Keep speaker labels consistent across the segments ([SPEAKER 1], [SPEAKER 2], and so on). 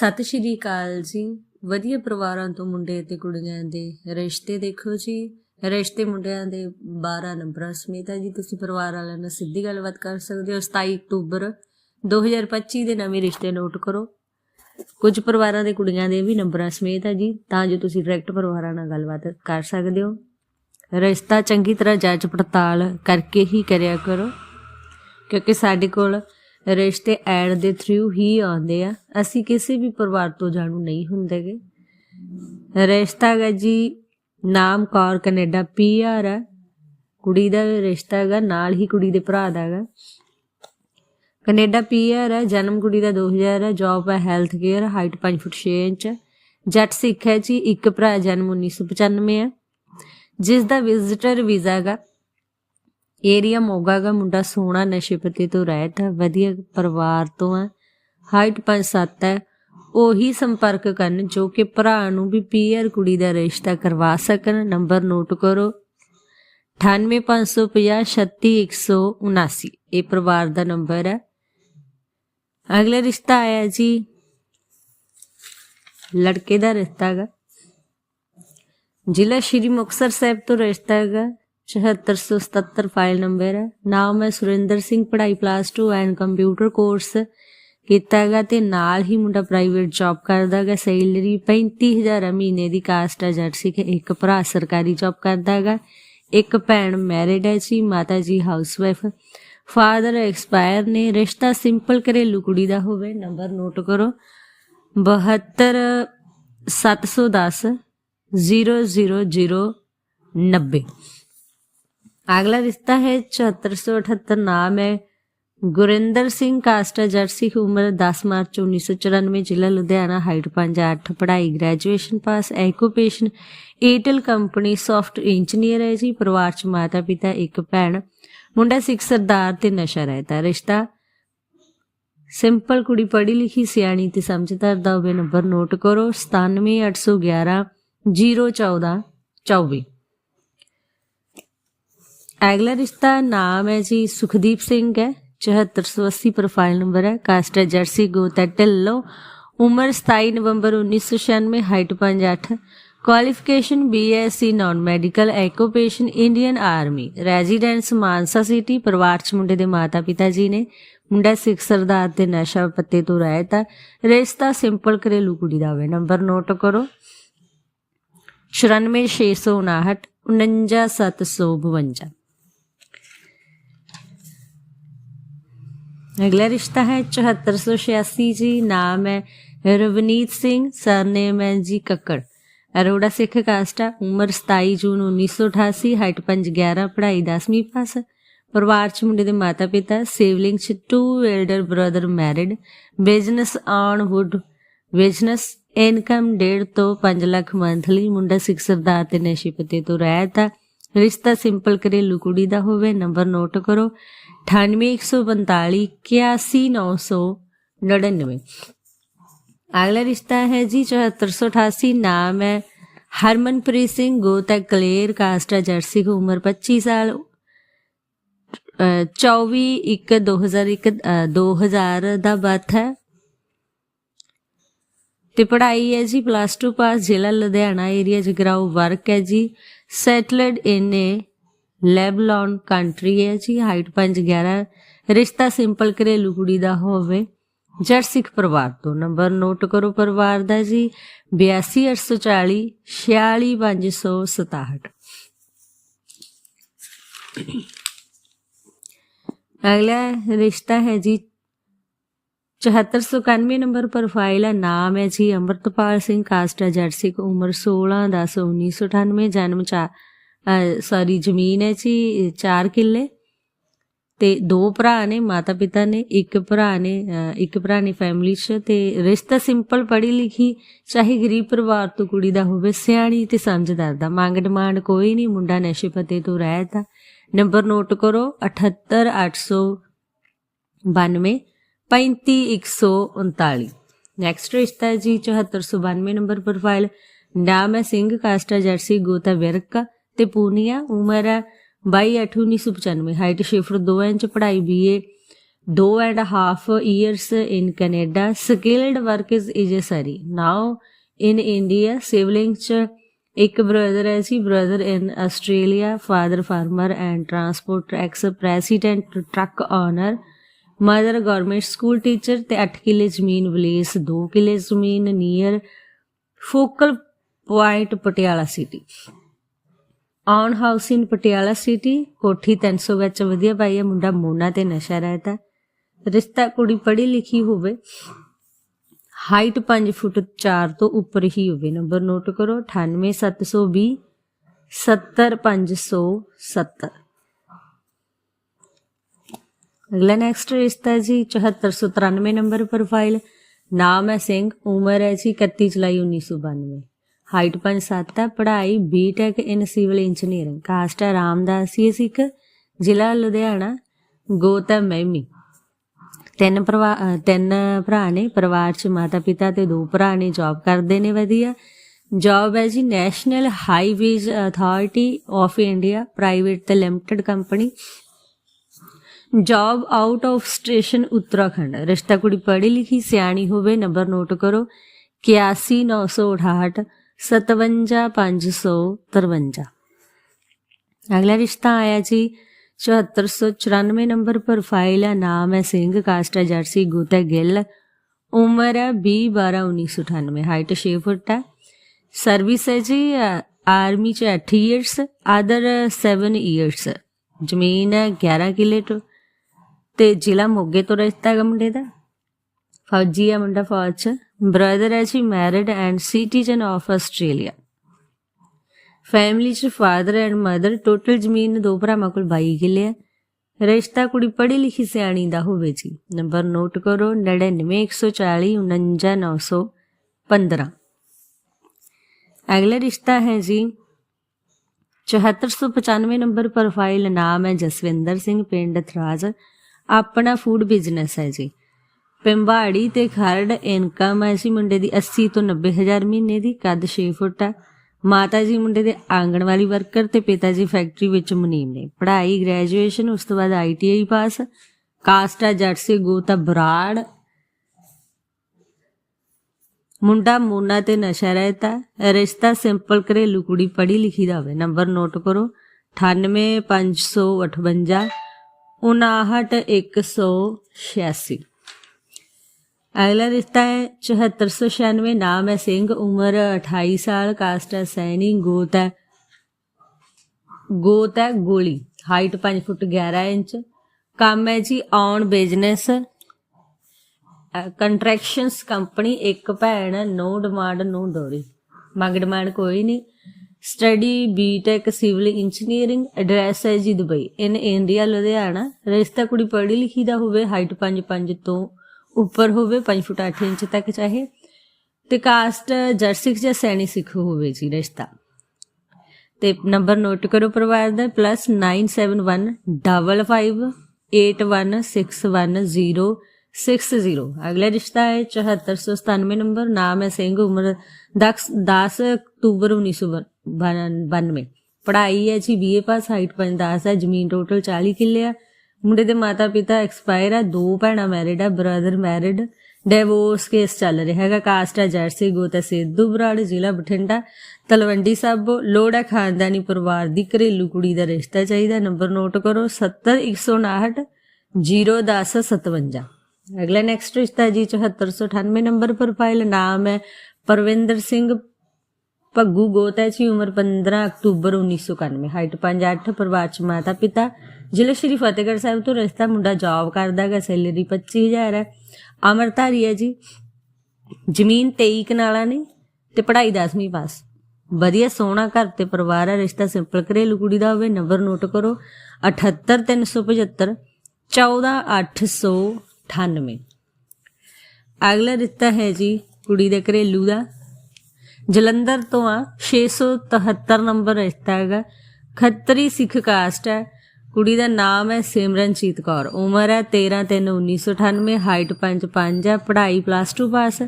[SPEAKER 1] ਸਤਿ ਸ਼੍ਰੀ ਅਕਾਲ ਜੀ। ਵਧੀਆ ਪਰਿਵਾਰਾਂ ਤੋਂ ਮੁੰਡੇ ਤੇ ਕੁੜੀਆਂ ਦੇ ਰਿਸ਼ਤੇ ਦੇਖੋ ਜੀ। ਰਿਸ਼ਤੇ ਮੁੰਡਿਆਂ ਦੇ 12 ਨੰਬਰਾਂ ਸਮੇਤ ਹੈ ਜੀ। ਤੁਸੀਂ ਪਰਿਵਾਰ ਵਾਲਿਆਂ ਨਾਲ ਸਿੱਧੀ ਗੱਲਬਾਤ ਕਰ ਸਕਦੇ ਹੋ। 27 ਅਕਤੂਬਰ 2025 ਦੇ ਨਵੇਂ ਰਿਸ਼ਤੇ ਨੋਟ ਕਰੋ। ਕੁਝ ਪਰਿਵਾਰਾਂ ਦੇ ਕੁੜੀਆਂ ਦੇ ਵੀ ਨੰਬਰਾਂ ਸਮੇਤ ਹੈ ਜੀ। ਤਾਂ ਜੋ ਤੁਸੀਂ ਡਾਇਰੈਕਟ ਪਰਿਵਾਰਾਂ ਨਾਲ ਗੱਲਬਾਤ ਕਰ ਸਕਦੇ ਹੋ। ਰਿਸ਼ਤਾ ਚੰਗੀ ਤਰ੍ਹਾਂ ਜਾਂਚ ਪੜਤਾਲ ਕਰਕੇ ਹੀ ਕਰਿਆ ਕਰੋ। ਕਿਉਂਕਿ ਸਾਡੇ ਕੋਲ ਰਿਸ਼ਤੇ ਐਡ ਦੇ ਥਰੂ ਹੀ ਆਉਂਦੇ ਆ। ਅਸੀਂ ਕਿਸੇ ਵੀ ਪਰਿਵਾਰ ਤੋਂ ਜਾਣੂ ਨਹੀਂ ਹੁੰਦੇਗੇ। ਰਿਸ਼ਤਾ ਗਾ ਜੀ, ਨਾਮ ਕੌਰ ਕੈਨੇਡਾ ਪੀਆਰ ਹੈ। ਕੁੜੀ ਦਾ ਰਿਸ਼ਤਾ ਹੈਗਾ, ਨਾਲ ਹੀ ਕੁੜੀ ਦੇ ਭਰਾ ਦਾ ਹੈਗਾ। ਕੈਨੇਡਾ ਪੀਆਰ ਹੈ। ਜਨਮ ਕੁੜੀ ਦਾ 2000 ਹੈ। ਜੌਬ ਹੈ health care height 5 foot 6 inch. ਹੈ। ਜੱਟ ਸਿੱਖ ਹੈ ਜੀ, ਇੱਕ ਭਰਾ ਜਨਮ 1995 ਹੈ। ਜਿਸ ਦਾ ਵਿਜ਼ਿਟਰ ਵੀਜ਼ਾ ਹੈਗਾ ਏਰੀਆ ਮੋਗਾ ਦਾ ਮੁੰਡਾ ਸੋਹਣਾ, ਨਸ਼ੇ ਪੱਤੇ ਤੋਂ ਰਹਿਤ ਹੈ, ਵਧੀਆ ਪਰਿਵਾਰ ਤੋਂ ਹੈ। ਹਾਈਟ 5'7 ਹੈ। ਉਹੀ ਸੰਪਰਕ ਕਰਨ ਜੋ ਕਿ ਭਰਾ ਨੂੰ ਵੀ ਪੀਆਰ ਕੁੜੀ ਦਾ ਰਿਸ਼ਤਾ ਕਰਵਾ ਸਕਣ। ਨੰਬਰ ਨੋਟ ਕਰੋ। 9850536179 ਇਹ ਪਰਿਵਾਰ ਦਾ ਨੰਬਰ ਹੈ। ਅਗਲਾ ਰਿਸ਼ਤਾ ਆਇਆ ਜੀ। ਲੜਕੇ ਦਾ ਰਿਸ਼ਤਾ ਹੈਗਾ। ਜ਼ਿਲ੍ਹਾ ਸ਼੍ਰੀ ਮੁਕਤਸਰ ਸਾਹਿਬ ਤੋਂ ਰਿਸ਼ਤਾ ਹੈਗਾ। 7477 ਫਾਈਲ ਨੰਬਰ ਹੈ। ਨਾਮ ਹੈ ਸੁਰਿੰਦਰ ਸਿੰਘ, ਪੜ੍ਹਾਈ ਪਲੱਸ 2 ਐਂਡ ਕੰਪਿਊਟਰ ਕੋਰਸ ਕੀਤਾ ਹੈਗਾ ਤੇ ਨਾਲ ਹੀ ਮੁੰਡਾ ਪ੍ਰਾਈਵੇਟ ਜੌਬ ਕਰਦਾ ਹੈਗਾ। ਸੈਲਰੀ 35000 ਹੈ, ਮਹੀਨੇ ਦੀ ਕਾਸਟ ਹੈ ਜੱਟ ਸੀ ਕਿ ਇੱਕ ਭਰਾ ਸਰਕਾਰੀ ਜੌਬ ਕਰਦਾ ਹੈਗਾ। ਇੱਕ ਭੈਣ ਮੈਰਿਡ ਹੈ ਜੀ, ਮਾਤਾ ਜੀ ਹਾਊਸਵਾਈਫ ਫਾਦਰ ਐਕਸਪਾਇਰ ਨੇ, ਰਿਸ਼ਤਾ ਸਿੰਪਲ ਘਰੇਲੂ ਕੁੜੀ ਦਾ ਹੋਵੇ ਨੰਬਰ ਨੋਟ ਕਰੋ। 72 710 00090 अगला रिश्ता है चौहत्तर सौ अठहत्तर नाम है ਗੁਰਿੰਦਰ ਸਿੰਘ ਕਾਸਟਾ ਜਰਸੀ ਉਮਰ 10 ਮਾਰਚ 1994 ਜ਼ਿਲ੍ਹਾ ਲੁਧਿਆਣਾ ਹਾਈਟ 5'8 ਪੜ੍ਹਾਈ graduation pass occupation Airtel company soft engineer ਹੈ ਜੀ ਪਰਿਵਾਰ ਚ ਮਾਤਾ ਪਿਤਾ ਇੱਕ ਭੈਣ ਮੁੰਡਾ ਸਿੱਖ ਸਰਦਾਰ ਤੇ ਨਸ਼ਾ ਰਹਿਤਾ ਰਿਸ਼ਤਾ ਸਿੰਪਲ ਕੁੜੀ ਪੜ੍ਹੀ ਲਿਖੀ ਸਿਆਣੀ ਤੇ ਸਮਝਦਾਰ ਦਾ ਹੋਵੇ ਨੰਬਰ ਨੋਟ ਕਰੋ 97811 014 24 ਅਗਲਾ ਰਿਸ਼ਤਾ ਨਾਮ ਹੈ ਜੀ ਸੁਖਦੀਪ ਸਿੰਘ ਹੈ 7480 ਪ੍ਰੋਫਾਈਲ ਨੰਬਰ ਹੈ ਕਾਸਟ ਹੈ ਜਰਸੀ ਗੋਤ ਹੈ ਢਿੱਲੋਂ, ਉਮਰ 27 ਨਵੰਬਰ 1996 height 5'8 qualification BSc non medical occupation Indian army residence Mansa city ਪਰਿਵਾਰ ਚ ਮੁੰਡੇ ਦੇ ਮਾਤਾ ਪਿਤਾ ਜੀ ਨੇ, ਮੁੰਡਾ ਸਿੱਖ ਸਰਦਾਰ ਤੇ ਨਸ਼ਾ ਪੱਤੇ ਤੋਂ ਰਹਿਤ ਹੈ ਰਿਸ਼ਤਾ ਸਿੰਪਲ ਘਰੇਲੂ ਕੁੜੀ ਦਾ ਹੋਵੇ ਨੰਬਰ ਨੋਟ ਕਰੋ। 94659 49752 ਅਗਲਾ ਰਿਸ਼ਤਾ ਹੈ 7486 ਜੀ ਨਾਮ ਹੈ ਰਵਨੀਤ ਸਿੰਘ ਸਰਨੇਮ ਹੈ ਜੀ ਕੱਕੜ ਅਰੋੜਾ ਸਿੱਖ ਕਾਸਟ ਉਮਰ 27 ਜੂਨ 1988 ਹਾਈਟ 511 ਪੜ੍ਹਾਈ 10ਵੀਂ ਪਾਸ ਪਰਿਵਾਰ ਚ ਮੁੰਡੇ ਦੇ ਮਾਤਾ ਪਿਤਾ ਸੇਵਲਿੰਗ ਚ two elder brother married business on wood business income 1.5 ਤੋਂ 5 ਲੱਖ ਮੰਥਲੀ ਮੁੰਡਾ ਸਿੱਖ ਸਰਦਾਰ ਤੇ ਨਸ਼ੀਪਤੇ ਤੋਂ ਰਹਿਤ ਆ ਰਿਸ਼ਤਾ ਸਿੰਪਲ ਕਰੇ ਲੁਕੜੀ ਦਾ ਹੋਵੇ ਨੰਬਰ ਨੋਟ ਕਰੋ 9815 81999 ਅਗਲਾ ਰਿਸ਼ਤਾ ਹੈ ਜੀ 7488 ਨਾਮ ਹੈ ਹਰਮਨਪ੍ਰੀਤ ਸਿੰਘ ਗੋਤਾ ਕਲੇਰ, ਕਾਸਟਾ ਜਰਸੀ ਦੀ ਉਮਰ 25 ਸਾਲ। 24 1 2001 2000 ਦਾ ਬਰਥ ਹੈ। ਤੇ ਪੜ੍ਹਾਈ ਹੈ ਜੀ ਪਲੱਸ 2 ਪਾਸ ਜ਼ਿਲ੍ਹਾ ਲੁਧਿਆਣਾ ਏਰੀਆ ਜਗਰਾਉ ਵਰਕ ਹੈ ਜੀ। ਸੈਟਲਡ ਇਨ ਏ ਲੈਬਲੌਨ ਕੰਟਰੀ ਹੈ ਜੀ ਹਾਈਟ 511 ਰਿਸ਼ਤਾ ਸਿੰਪਲ ਘਰੇਲੂ ਕੁੜੀ ਦਾ ਹੋਵੇ। ਜੜ ਸਿੱਖ ਪਰਿਵਾਰ ਤੋਂ ਨੰਬਰ ਨੋਟ ਕਰੋ ਪਰਿਵਾਰ ਦਾ ਜੀ। 8284 46567 ਅਗਲਾ ਰਿਸ਼ਤਾ ਹੈ ਜੀ 7491 ਨੰਬਰ ਪ੍ਰੋਫਾਈਲ ਹੈ, ਨਾਮ ਹੈ ਜੀ ਅਮਰਤਪਾਲ ਸਿੰਘ ਕਾਸਟਾ ਹੈ ਜਰਸਿਕ ਉਮਰ 16 10 1998 ਜਨਮ 4 ਸੌਰੀ ਜ਼ਮੀਨ ਹੈ ਜੀ 4 ਕਿੱਲੇ ਤੇ ਦੋ ਭਰਾ ਨੇ ਮਾਤਾ ਪਿਤਾ ਨੇ, ਇੱਕ ਭਰਾ ਨੇ ਇੱਕ ਭਰਾ ਨੇ ਫੈਮਿਲੀ 'ਚ ਤੇ ਰਿਸ਼ਤਾ ਸਿੰਪਲ ਪੜ੍ਹੀ ਲਿਖੀ, ਚਾਹੇ ਗਰੀਬ ਪਰਿਵਾਰ ਤੋਂ ਕੁੜੀ ਦਾ ਹੋਵੇ, ਸਿਆਣੀ ਤੇ ਸਮਝਦਾਰ ਦਾ। ਮੰਗ ਡਿਮਾਂਡ ਕੋਈ ਨਹੀਂ, ਮੁੰਡਾ ਨਸ਼ੇ ਪਤੇ ਤੋਂ ਰਹਿਤ ਆ। ਨੰਬਰ ਨੋਟ ਕਰੋ 78892 35139 ਨੈਕਸਟ ਰਿਸ਼ਤਾ ਹੈ ਜੀ 7492 ਨੰਬਰ ਪ੍ਰੋਫਾਈਲ ਨਾਮ ਹੈ ਸਿੰਘ, ਕਾਸਟਾ ਜਰਸੀ, ਗੋਤਾ ਵਿਰਕ। ਤੇ ਪੂਨੀਆ ਉਮਰ ਹੈ 22 1995 ਹਾਈਟ ਸ਼ਿਫਟ 2 ਇੰਚ ਪੜ੍ਹਾਈ BA 2 and half half in Canada Canada. Work is is necessary. Now in India, siblings ਚ ਇੱਕ ਬ੍ਰਦਰ ਹੈ ਸੀ brother in Australia father farmer and transport ex president truck owner mother government school teacher ਤੇ 8 ਕਿਲੇ ਜ਼ਮੀਨ ਵਲੇਸ 2 ਕਿਲੇ ਜ਼ਮੀਨ near focal point Patiala city own house in Patiala city, ਕੋਠੀ 300 ਵਿੱਚ ਵਧੀਆ ਪਾਈ ਹੈ, ਮੁੰਡਾ ਮੋਨਾ ਤੇ ਨਸ਼ਾ ਰਹਿਤਾ ਰਿਸ਼ਤਾ ਕੁੜੀ ਪੜ੍ਹੀ ਲਿਖੀ ਹੋਵੇ ਹਾਈਟ 5 ਫੁੱਟ 4 ਤੋਂ ਉੱਪਰ ਹੀ ਹੋਵੇ। ਨੰਬਰ ਨੋਟ ਕਰੋ 98720 70570 ਅਗਲਾ ਨੈਕਸਟ ਰਿਸ਼ਤਾ ਹੈ ਜੀ 7493 ਨੰਬਰ ਪ੍ਰੋਫਾਈਲ ਨਾਮ ਹੈ ਸਿੰਘ, ਉਮਰ ਹੈ ਜੀ 31 ਜੁਲਾਈ 1992 ਹਾਈਟ 5'7 ਹੈ, ਪੜ੍ਹਾਈ BTech in civil engineering caste ਹੈ ਰਾਮਦਾਸੀ ਜ਼ਿਲ੍ਹਾ ਲੁਧਿਆਣਾ, ਗੋਤਮ ਮੈਮੀ ਤਿੰਨ ਭਰਾ ਤਿੰਨ ਭਰਾ ਨੇ, ਪਰਿਵਾਰ 'ਚ ਮਾਤਾ ਪਿਤਾ ਤੇ ਦੋ ਭਰਾ ਨੇ ਜੌਬ ਕਰਦੇ ਨੇ, ਵਧੀਆ। ਜੌਬ ਹੈ ਜੀ national highways authority of India private ਤੇ limited company job out of station Uttarakhand ਰਿਸ਼ਤਾ ਕੁੜੀ ਪੜ੍ਹੀ ਲਿਖੀ, ਸਿਆਣੀ ਹੋਵੇ ਨੰਬਰ ਨੋਟ ਕਰੋ 81968 57553 ਅਗਲਾ ਰਿਸ਼ਤਾ ਆਇਆ ਜੀ 7494 ਨੰਬਰ ਪ੍ਰੋਫਾਈਲ ਹੈ ਨਾਮ ਹੈ ਸਿੰਘ, ਕਾਸਟ ਹੈ ਜਰਸੀ ਗੁੱਤਾ ਗਿੱਲ, ਉਮਰ ਹੈ 20 12 1998 ਹਾਈਟ 6 ਫੁੱਟ ਹੈ। ਸਰਵਿਸ ਹੈ ਜੀ ਆਰਮੀ ਚ 8 ਇਅਰਸ ਆਦਰ 7 ਇਅਰਸ ਜ਼ਮੀਨ ਹੈ 11 ਕਿੱਲੇ ਤੋਂ, ਤੇ ਜ਼ਿਲ੍ਹਾ ਮੋਗੇ ਤੋਂ ਰਿਸ਼ਤਾ ਹੈ ਮੁੰਡੇ ਦਾ। ਫੌਜੀ ਹੈ ਮੁੰਡਾ ਫੌਜ ਚ। ਬ੍ਰਦਰ ਹੈ ਜੀ married and citizen of Australia family ਚ ਫਾਦਰ ਐਂਡ ਮਦਰ ਟੋਟਲ ਜ਼ਮੀਨ ਦੋ ਭਰਾਵਾਂ ਕੋਲ 22 ਕਿੱਲੇ ਹੈ ਰਿਸ਼ਤਾ ਕੁੜੀ ਪੜ੍ਹੀ ਲਿਖੀ ਸਿਆਣੀ ਦਾ ਹੋਵੇ ਜੀ। ਨੰਬਰ ਨੋਟ ਕਰੋ 99140 49915 ਅਗਲਾ ਰਿਸ਼ਤਾ ਹੈ ਜੀ। 7495 ਨੰਬਰ ਪ੍ਰੋਫਾਈਲ ਨਾਮ ਹੈ ਜਸਵਿੰਦਰ ਸਿੰਘ, ਪਿੰਡ ਥਰਾਜ। ਆਪਣਾ ਫੂਡ ਬਿਜ਼ਨਸ ਹੈ ਜੀ। ਪਿੰਬਾੜੀ ਤੇ ਖਰੜ ਇਨਕਮ ਹੈ ਜੀ ਮੁੰਡੇ ਦੀ 80 ਤੋਂ 90 ਹਜ਼ਾਰ ਮਹੀਨੇ ਦੀ, ਕੱਦ 6 ਫੁੱਟ ਆ। ਮਾਤਾ ਜੀ ਮੁੰਡੇ ਦੇ ਆਂਗਣਵਾੜੀ ਵਰਕਰ ਤੇ ਪਿਤਾ ਜੀ ਫੈਕਟਰੀ ਵਿੱਚ ਮੁਨੀਮ ਨੇ। ਪੜ੍ਹਾਈ ਗ੍ਰੈਜੂਏਸ਼ਨ ਉਸ ਤੋਂ ਬਾਅਦ ਆਈਟੀਆਈ ਪਾਸ। ਕਾਸਟ ਜੱਟ ਸੇ ਗੋਤਾ ਬਰਾੜ। ਮੁੰਡਾ ਮੋਨਾ ਤੇ ਨਸ਼ਾ ਰਹਿਤਾ। ਰਿਸ਼ਤਾ ਸਿੰਪਲ ਘਰੇਲੂ ਕੁੜੀ ਪੜ੍ਹੀ ਲਿਖੀ ਦਾ ਹੋਵੇ। ਨੰਬਰ ਨੋਟ ਕਰੋ। 98558 59186 ਅਗਲਾ ਰਿਸ਼ਤਾ ਹੈ 7496 ਨਾਮ ਹੈ ਸਿੰਘ, ਉਮਰ 28 ਸਾਲ, ਕਾਸਟ ਹੈ ਸੈਣੀ, ਗੋਤ ਹੈ ਗੋਤ ਹੈ ਗੋਲੀ, ਹਾਈਟ 5 ਫੁੱਟ 11 ਇੰਚ, ਕੰਮ ਹੈ ਜੀ ਔਨ ਬਿਜ਼ਨਸ ਕੰਟਰੈਕਸ਼ਨਸ ਕੰਪਨੀ, ਇੱਕ ਭੈਣ, ਨੋ ਡਿਮਾਂਡ, ਨੋ ਡੋਰੀ, ਮੰਗ ਡਿਮਾਂਡ ਕੋਈ ਨਹੀਂ, study, BTech, civil engineering, address ਹੈ ਜੀ ਦੁਬਈ, ਇਨ ਇੰਡੀਆ, ਲੁਧਿਆਣਾ, ਰਿਸ਼ਤਾ ਕੁੜੀ ਪੜ੍ਹੀ ਲਿਖੀ ਦਾ ਹੋਵੇ, ਹਾਈਟ 5'5 ਤੋਂ ਉੱਪਰ ਹੋਵੇ 5 ਫੁੱਟ 8 ਇੰਚ ਤੱਕ ਚਾਹੇ, ਤੇ ਕਾਸਟ ਜਰਸਿਕ ਜਾਂ ਸੈਣੀ ਸਿੱਖ ਹੋਵੇ ਜੀ ਰਿਸ਼ਤਾ। ਤੇ ਨੰਬਰ ਨੋਟ ਕਰੋ ਪਰਿਵਾਰ ਦਾ +9715816160 ਅਗਲਾ ਰਿਸ਼ਤਾ ਹੈ 7497 ਨੰਬਰ ਨਾਮ ਹੈ ਸਿੰਘ, ਉਮਰ 10 ਅਕਤੂਬਰ 1992 ਪੜ੍ਹਾਈ ਹੈ ਜੀ ਬੀਏ ਪਾਸ ਹਾਈਟ 510 ਹੈ, ਜ਼ਮੀਨ ਟੋਟਲ 40 ਕਿੱਲੇ ਆ। ਮੁੰਡੇ ਦੇ ਮਾਤਾ ਪਿਤਾ ਐਕਸਪਾਇਰ ਆ, ਦੋ ਭੈਣਾਂ ਮੈਰਿਡ ਆ ਬ੍ਰਦਰ ਮੈਰਿਡ ਡਿਵੋਰਸ ਕੇਸ ਚੱਲ ਰਿਹਾ ਹੈਗਾ। ਕਾਸਟ ਜਰਸੀ, ਗੋਤ ਹੈ ਬਰਾੜ, ਜ਼ਿਲ੍ਹਾ ਬਠਿੰਡਾ, ਤਲਵੰਡੀ ਸਾਬੋ ਲੋੜ ਖਾਨਦਾਨੀ ਪਰਿਵਾਰ ਦੀ ਘਰੇਲੂ ਕੁੜੀ ਦਾ ਰਿਸ਼ਤਾ ਚਾਹੀਦਾ। ਨੰਬਰ ਨੋਟ ਕਰੋ 70159 01057 ਅਗਲਾ ਨੈਕਸਟ ਰਿਸ਼ਤਾ ਹੈ ਜੀ 7498 ਨੰਬਰ ਪ੍ਰੋਫਾਈਲ ਨਾਮ ਹੈ ਪਰਵਿੰਦਰ ਸਿੰਘ ਭੱਗੂ ਗੋਤ ਹੈ। ਜੀ ਉਮਰ 15 ਅਕਤੂਬਰ 1991 ਹਾਈਟ 5'8 ਪਰਿਵਾਰ ਚ ਮਾਤਾ ਪਿਤਾ ਜ਼ਿਲ੍ਹਾ ਸ਼੍ਰੀ ਫਤਿਹਗੜ੍ਹ ਸਾਹਿਬ ਤੋਂ ਰਿਸ਼ਤਾ ਮੁੰਡਾ ਜੌਬ ਕਰਦਾ ਹੈਗਾ ਸੈਲਰੀ 25000 ਹੈ। ਅਮਰਧਾਰੀ ਹੈ ਜੀ। ਜ਼ਮੀਨ 23 ਕਨਾਲਾਂ ਨੇ ਤੇ ਪੜ੍ਹਾਈ 10ਵੀਂ ਪਾਸ। ਵਧੀਆ ਸੋਹਣਾ ਘਰ ਤੇ ਪਰਿਵਾਰ ਹੈ। ਰਿਸ਼ਤਾ ਸਿੰਪਲ ਘਰੇਲੂ ਕੁੜੀ ਦਾ ਹੋਵੇ ਨੰਬਰ ਨੋਟ ਕਰੋ। 78375 14898 ਅਗਲਾ ਰਿਸ਼ਤਾ ਹੈ ਜੀ ਕੁੜੀ ਦੇ ਘਰੇਲੂ ਦਾ। ਜਲੰਧਰ ਤੋਂ ਆ। 673 ਨੰਬਰ ਰਿਸ਼ਤਾ ਹੈਗਾ। ਖੱਤਰੀ ਸਿੱਖ ਕਾਸਟ ਹੈ। ਕੁੜੀ ਦਾ ਨਾਮ ਹੈ ਸਿਮਰਨਜੀਤ ਕੌਰ। ਉਮਰ ਹੈ 13 3 1998 ਹਾਈਟ 5 5 ਹੈ, ਪੜ੍ਹਾਈ ਪਲੱਸ 2 ਪਾਸ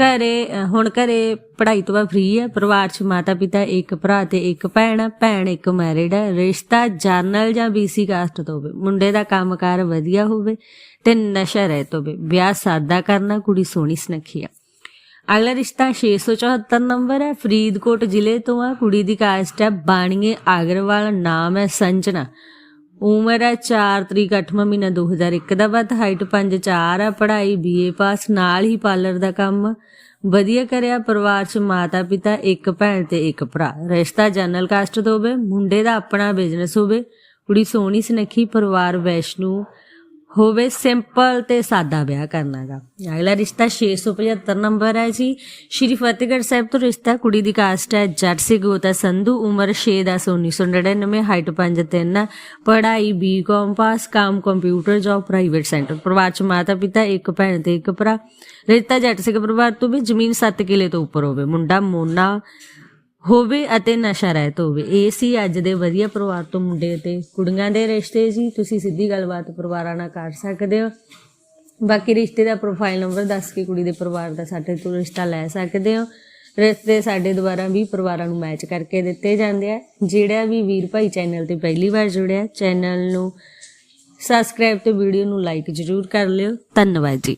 [SPEAKER 1] ਘਰੇ ਹੁਣ ਘਰੇ ਪੜ੍ਹਾਈ ਤੋਂ ਬਾਅਦ ਫ੍ਰੀ ਹੈ। ਪਰਿਵਾਰ 'ਚ ਮਾਤਾ ਪਿਤਾ ਇੱਕ ਭਰਾ ਤੇ ਇੱਕ ਭੈਣ ਹੈ। ਭੈਣ ਇੱਕ ਮੈਰਿਡ ਹੈ। ਰਿਸ਼ਤਾ ਜਰਨਲ ਜਾਂ ਬੀਸੀ ਕਾਸਟ ਤੋਂ ਹੋਵੇ। ਮੁੰਡੇ ਦਾ ਕੰਮਕਾਰ ਵਧੀਆ ਹੋਵੇ ਤੇ ਨਸ਼ਾ ਰਹਿਤ ਹੋਵੇ। ਵਿਆਹ ਸਾਦਾ ਕਰਨਾ, ਕੁੜੀ ਸੋਹਣੀ ਸੁਨੱਖੀ ਆ। ਅਗਲਾ ਰਿਸ਼ਤਾ 674 ਨੰਬਰ ਹੈ। ਫਰੀਦਕੋਟ ਜ਼ਿਲ੍ਹੇ ਤੋਂ ਆ। ਕੁੜੀ ਦੀ ਕਾਸਟ ਹੈ ਬਾਣੀਏ ਆਗਰਵਾਲ ਨਾਮ ਹੈ ਸੰਜਨਾ। ਉਮਰ ਹੈ 4 ਤਰੀਕ 8ਵਾਂ ਮਹੀਨਾ 2001 ਦਾ ਬਾਅਦ ਹਾਈਟ 5 4 ਆ, ਪੜ੍ਹਾਈ ਬੀਏ ਪਾਸ ਨਾਲ ਹੀ ਪਾਰਲਰ ਦਾ ਕੰਮ ਵਧੀਆ ਕਰਿਆ ਪਰਿਵਾਰ 'ਚ ਮਾਤਾ ਪਿਤਾ, ਇੱਕ ਭੈਣ ਤੇ ਇੱਕ ਭਰਾ। ਰਿਸ਼ਤਾ ਜਨਰਲ ਕਾਸਟ ਤੋਂ ਹੋਵੇ, ਮੁੰਡੇ ਦਾ ਆਪਣਾ ਬਿਜ਼ਨਸ ਹੋਵੇ। ਕੁੜੀ ਸੋਹਣੀ ਸੁਨੱਖੀ, ਪਰਿਵਾਰ ਵੈਸ਼ਨੂ ਹੋਵੇ ਸਿੰਪਲ ਤੇ ਸਾਦਾ ਵਿਆਹ ਕਰਨਾ ਦਾ ਅਗਲਾ ਰਿਸ਼ਤਾ 675 ਨੰਬਰ ਹੈ ਜੀ ਸ਼੍ਰੀ ਫਤਿਹਗੜ੍ਹ ਸਾਹਿਬ ਤੋਂ ਰਿਸ਼ਤਾ ਕੁੜੀ ਦੀ ਕਾਸਟ ਹੈ ਜੱਟ ਸਿਗੋਤਾ ਸੰਧੂ, ਉਮਰ 6 10 1999 ਹਾਈਟ 5 3 ਪੜ੍ਹਾਈ ਬੀਕਾਮ ਪਾਸ ਕਾਮ ਕੰਪਿਊਟਰ ਜੌਬ ਪ੍ਰਾਈਵੇਟ ਸੈਂਟਰ ਪਰਿਵਾਰ ਚ ਮਾਤਾ ਪਿਤਾ, ਇੱਕ ਭੈਣ ਤੇ ਇੱਕ ਭਰਾ। ਰਿਸ਼ਤਾ ਜੱਟ ਸਿੰਘ ਪਰਿਵਾਰ ਤੋਂ ਵੀ ਜ਼ਮੀਨ 7 ਕਿਲੇ ਤੋਂ ਉੱਪਰ ਹੋਵੇ। ਮੁੰਡਾ ਮੋਨਾ ਹੋਵੇ ਅਤੇ ਨਸ਼ਾ ਰਹਿਤ ਹੋਵੇ। ਇਹ ਸੀ ਅੱਜ ਦੇ ਵਧੀਆ ਪਰਿਵਾਰ ਤੋਂ ਮੁੰਡੇ ਤੇ ਕੁੜੀਆਂ ਦੇ ਰਿਸ਼ਤੇ ਜੀ। ਤੁਸੀਂ ਸਿੱਧੀ ਗੱਲਬਾਤ ਪਰਿਵਾਰਾਂ ਨਾਲ ਕਰ ਸਕਦੇ ਹੋ। ਬਾਕੀ ਰਿਸ਼ਤੇ ਦਾ ਪ੍ਰੋਫਾਈਲ ਨੰਬਰ ਦੱਸ ਕੇ ਕੁੜੀ ਦੇ ਪਰਿਵਾਰ ਦਾ ਸਾਡੇ ਤੋਂ ਰਿਸ਼ਤਾ ਲੈ ਸਕਦੇ ਹੋ। ਰਿਸ਼ਤੇ ਸਾਡੇ ਦੁਆਰਾ ਵੀ ਪਰਿਵਾਰਾਂ ਨੂੰ ਮੈਚ ਕਰਕੇ ਦਿੱਤੇ ਜਾਂਦੇ ਆ। ਜਿਹੜਾ ਵੀ ਵੀਰ ਭਾਈ ਚੈਨਲ ਤੇ ਪਹਿਲੀ ਵਾਰ ਜੁੜਿਆ ਚੈਨਲ ਨੂੰ ਸਬਸਕ੍ਰਾਈਬ ਤੇ ਵੀਡੀਓ ਨੂੰ ਲਾਈਕ ਜ਼ਰੂਰ ਕਰ ਲਿਓ। ਧੰਨਵਾਦ ਜੀ।